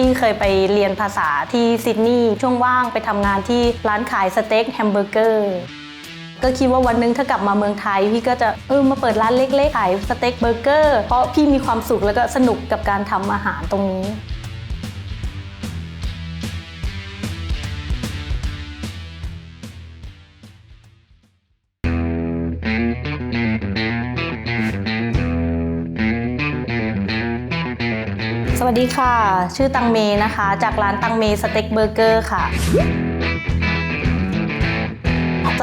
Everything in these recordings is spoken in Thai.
พี่เคยไปเรียนภาษาที่ซิดนีย์ช่วงว่างไปทำงานที่ร้านขายสเต็กแฮมเบอร์เกอร์ก็คิดว่าวันหนึงถ้ากลับมาเมืองไทย พี่ก็จะเออมาเปิดร้านเล็กๆขายสเต็กเบอร์เกอร์เพราะพี่มีความสุขแล้วก็สนุกกับการทำอาหารตรงนี้ สวัสดีค่ะ ชื่อตังเมนะคะ จากร้านตังเมสเต็กเบอร์เกอร์ค่ะ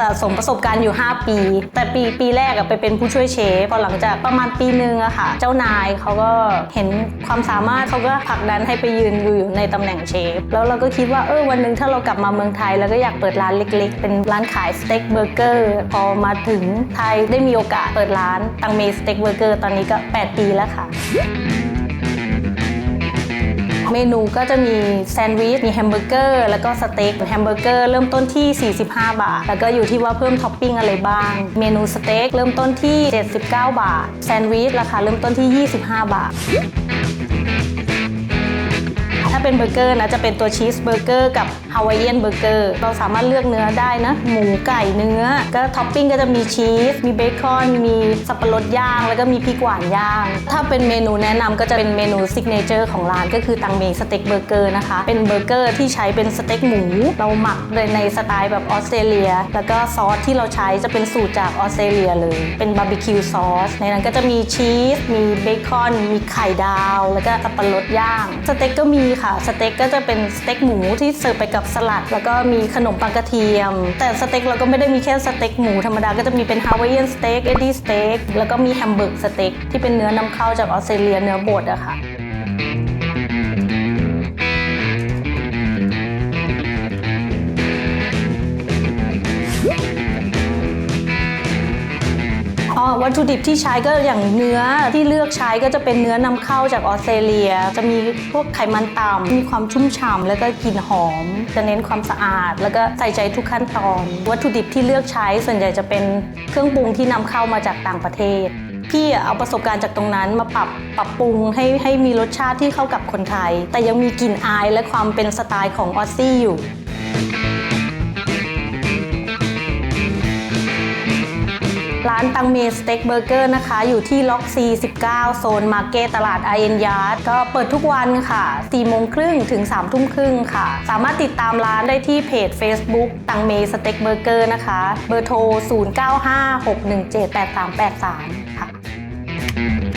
สะสมประสบการณ์อยู่ 5 ปี แต่ปีปีแรกอะไปเป็นผู้ช่วยเชฟ พอหลังจากประมาณปีหนึ่งอะค่ะ เจ้านายเขาก็เห็นความสามารถเขาก็ผลักดันให้ไปยืนอยู่ในตำแหน่งเชฟ แล้วเราก็คิดว่าเออวันหนึ่งถ้าเรากลับมาเมืองไทยเราก็อยากเปิดร้านเล็ก ๆ เป็นร้านขายสเต็กเบอร์เกอร์ พอมาถึงไทยได้มีโอกาสเปิดร้านตังเมสเต็กเบอร์เกอร์ตอนนี้ก็ 8 ปีแล้วค่ะ เมนูก็จะมีแซนด์วิช มีแฮมเบอร์เกอร์ แล้วก็สเต็กแฮมเบอร์เกอร์เริ่มต้นที่ 45 บาท แล้วก็อยู่ที่ว่าเพิ่มท็อปปิ้งอะไรบ้าง เมนูสเต็กเริ่มต้นที่ 79 บาท แซนด์วิชราคาเริ่มต้นที่ 25 บาท ถ้าเป็นเบอร์เกอร์นะจะเป็นตัวชีสเบอร์เกอร์กับฮาวายเอียนเบอร์เกอร์เราสามารถเลือกเนื้อได้นะ หมูไก่เนื้อ ก็ท็อปปิ้งก็จะมีชีส มีเบคอนมีสับปะรดย่าง แล้วก็มีพริกหวานย่าง ถ้าเป็นเมนูแนะนำก็จะเป็นเมนูซิกเนเจอร์ของร้านก็คือตังเมสเต็กเบอร์เกอร์นะคะ เป็นเบอร์เกอร์ที่ใช้เป็นสเต็กหมูเราหมักเลยในสไตล์แบบออสเตรเลีย แล้วก็ซอสที่เราใช้จะเป็นสูตรจากออสเตรเลียเลย เป็นบาร์บีคิวซอส ในนั้นก็จะมีชีส มีเบคอน มีไข่ดาว แล้วก็สับปะรดย่าง สเต็กก็มีค่ะสเต็กก็จะเป็นสเต็กหมูที่เสิร์ฟไปกับสลัด แล้วก็มีขนมปังกระเทียม แต่สเต็กเราก็ไม่ได้มีแค่สเต็กหมูธรรมดาก็จะมีเป็นฮาวายเอียนสเต็กเอ็ดดี้สเต็กแล้วก็มีแฮมเบอร์กสเต็กที่เป็นเนื้อนำเข้าจากออสเตรเลียเนื้อบดอะค่ะ วัตถุดิบที่ใช้ก็อย่างเนื้อที่เลือกใช้ก็จะเป็นเนื้อนำเข้าจากออสเตรเลีย จะมีพวกไขมันต่ำมีความชุ่มฉ่ำแล้วก็กลิ่นหอม จะเน้นความสะอาด แล้วก็ใส่ใจทุกขั้นตอน วัตถุดิบที่เลือกใช้ส่วนใหญ่จะเป็นเครื่องปรุงที่นำเข้ามาจากต่างประเทศพี่อะเอาประสบการณ์จากตรงนั้นมาปรับปรับปรุงให้ให้มีรสชาติที่เข้ากับคนไทย แต่ยังมีกลิ่นอายและความเป็นสไตล์ของออสซี่อยู่ ร้านตังเมสเต็กเบอร์เกอร์นะคะ อยู่ที่ล็อก C19 โซนมาร์เก็ตตลาดไอเอ็นยาร์ดก็เปิดทุกวันค่ะ4โมงครึ่งถึง3ทุ่มครึ่งค่ะ สามารถติดตามร้านได้ที่เพจ Facebook ตังเมสเต็กเบอร์เกอร์นะคะ เบอร์โทร 0956178383